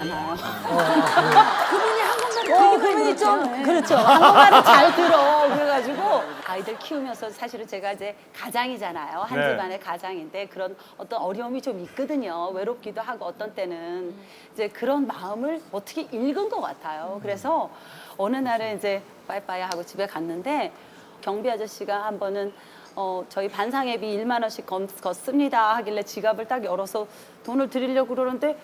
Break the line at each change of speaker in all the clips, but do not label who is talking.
않아요.
그분이 한국말
어,
되게
그분이 좀
네.
그렇죠. 한국말을 잘 들어. 그래가지고 아이들 키우면서 사실은 제가 이제 가장이잖아요. 한
네.
집안의 가장인데 그런 어떤 어려움이 좀 있거든요. 외롭기도 하고 어떤 때는 이제 그런 마음을 어떻게 읽은 것 같아요. 그래서 어느 날에 이제 빠이빠이 하고 집에 갔는데 경비 아저씨가 한 번은 어, 저희 반상회비 1만 원씩 걷, 걷습니다 하길래 지갑을 딱 열어서 돈을 드리려고 그러는데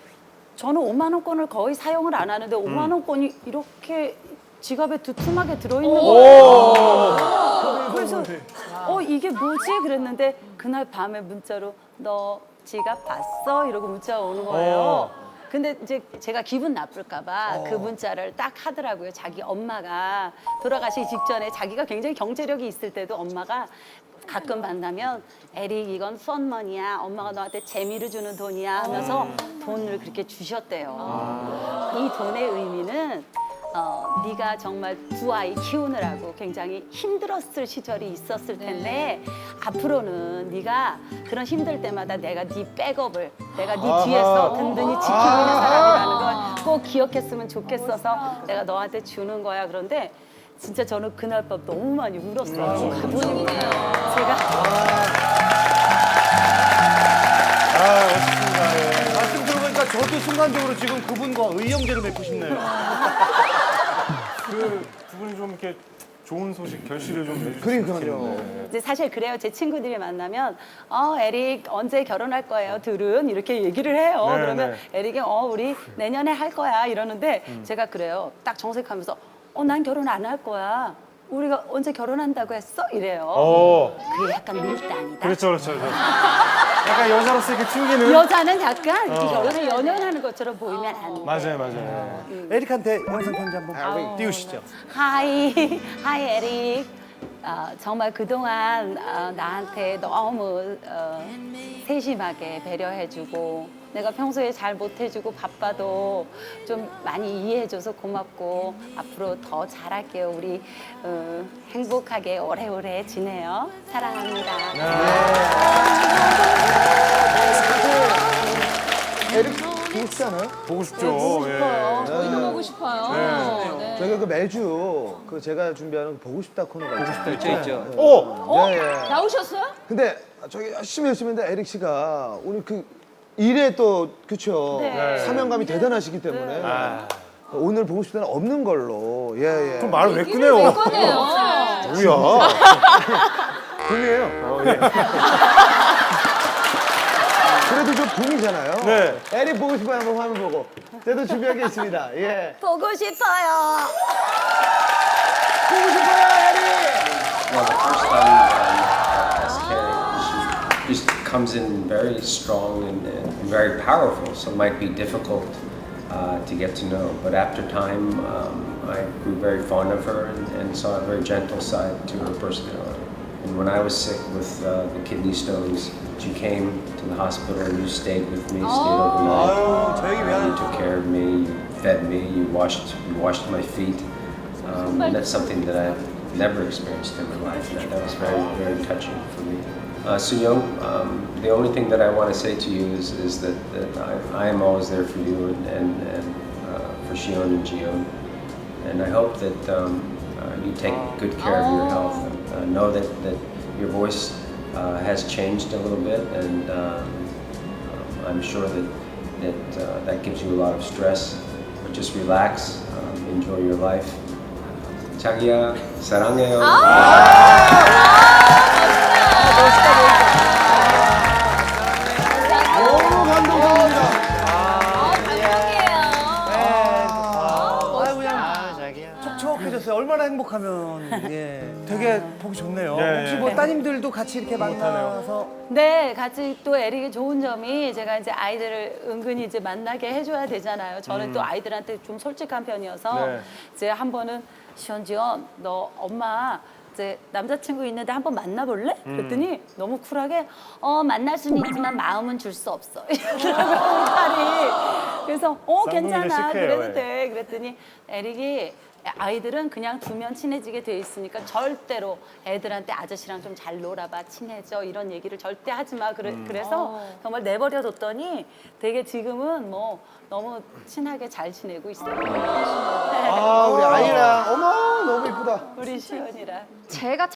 저는 5만 원권을 거의 사용을 안 하는데 5만 원권이 이렇게 지갑에 두툼하게 들어있는 거예요. 그래서 어 이게 뭐지? 그랬는데 그날 밤에 문자로 너 지갑 봤어? 이러고 문자가 오는 거예요. 근데 이제 제가 기분 나쁠까봐 그 문자를 딱 하더라고요. 자기 엄마가 돌아가시기 직전에 자기가 굉장히 경제력이 있을 때도 엄마가 가끔 만나면 에릭 이건 썬머니야 엄마가 너한테 재미를 주는 돈이야 하면서 돈을 그렇게 주셨대요. 이 돈의 의미는 어, 네가 정말 두 아이 키우느라고 굉장히 힘들었을 시절이 있었을 텐데 앞으로는 네가 그런 힘들 때마다 내가 네 백업을 내가 네 뒤에서 든든히 지키고 있는 사람이라는 걸 꼭 기억했으면 좋겠어서 내가 너한테 주는 거야 그런데 진짜 저는 그날 밤 너무 많이 울었어요. 감동이네요. 제가
아, 멋있습니다. 예. 말씀 들어보니까 저도 순간적으로 지금 그분과 의형제를 맺고 싶네요. 그두 분이 좀 이렇게 좋은 소식 결실을 좀 내주시면
그러니까요.
좋겠는데.
이제 사실 그래요. 제 친구들이 만나면 어 에릭 언제 결혼할 거예요? 둘은 이렇게 얘기를 해요.
네,
그러면
네.
에릭이 어 우리 내년에 할 거야 이러는데 제가 그래요. 딱 정색하면서 어 난 결혼 안 할 거야. 우리가 언제 결혼한다고 했어? 이래요.
어,
그게 약간 밀당이다.
그렇죠, 그렇죠. 그렇죠. 약간 여자로서 이렇게 튕기는.
여자는 약간
어.
결혼을 연연하는 것처럼 보이면 안 돼.
맞아요, 맞아요.
에릭한테 영상 편지 한번 띄우시죠.
하이, 하이 에릭. 어, 정말 그동안 어, 나한테 너무 어, 세심하게 배려해주고 내가 평소에 잘 못해주고 바빠도 좀 많이 이해해줘서 고맙고 앞으로 더 잘할게요. 우리 어, 행복하게 오래오래 지내요. 사랑합니다.
않아요?
보고 싶죠. 예.
저희도 보고 싶어요. 네.
저희가 그 매주 그 제가 준비하는 그 보고 싶다 코너가 보고 싶다 있죠, 있죠.
오!
네, 예.
나오셨어요?
근데 저기 열심히 열심히 했는데 에릭 씨가 오늘 그 일에 또 그쵸
네.
사명감이 대단하시기 때문에
아,
오늘 보고 싶다는 없는 걸로 예예.
좀 말을 왜
얘기를
꺼내요?
왜 꺼내요?
뭐야?
붐이에요.
어, 예.
그래도 좀 붐이잖아요.
네.
에릭 보고 싶어요 한번 화면 보고. 저도 준비한 게 있습니다. 예.
보고 싶어요.
보고 싶어요 에릭.
Well, the first time um, she just comes in very strong and, and very powerful, so it might be difficult uh, to get to know. But after time, um, I grew very fond of her and, and saw a very gentle side to her personality. And when I was sick with uh, the kidney stones, she came to the hospital and you stayed with me, stayed overnight. Uh, you took care of me, you fed me, you washed, you washed my feet. Um, and that's something that I've never experienced in my life. That, that was very, very touching for me. Uh, Sunyo, um, the only thing that I want to say to you is, is that, that I, I am always there for you and, and, and uh, for Shion and Jion. And I hope that um, uh, you take good care of your health And, uh, know that, that your voice uh, has changed a little bit, and um, um, I'm sure that that, uh, that gives you a lot of stress. But just relax, um, enjoy your life. 자기야, 사랑해요.
너무 그냥 촉촉해졌어요. 얼마나 행복하면 예, 되게 보기 좋네요.
네,
혹시
네.
뭐 따님들도 같이 이렇게 만나서
네, 같이 또 에릭의 좋은 점이 제가 이제 아이들을 은근히 이제 만나게 해줘야 되잖아요. 저는 또 아이들한테 좀 솔직한 편이어서
네.
이제 한 번은 시원지원, 너 엄마 이제 남자친구 있는데 한번 만나볼래? 그랬더니 너무 쿨하게 어 만날 수는 있지만 마음은 줄 수 없어. 이러더라고요, 딸이. 그래서 어
쌍둥이들
괜찮아,
시크해요,
그래도
예.
돼. 그랬더니 에릭이 아이들은 그냥 두면 친해지게 돼 있으니까 절대로 애들한테 아저씨랑 좀 잘 놀아봐 친해져 이런 얘기를 절대 하지 마 그래, 그래서 정말 내버려 뒀더니 되게 지금은 뭐 너무 친하게 잘 지내고 있어요.
아 우리 아이랑 어머 너무 이쁘다.
우리 시연이랑.
제가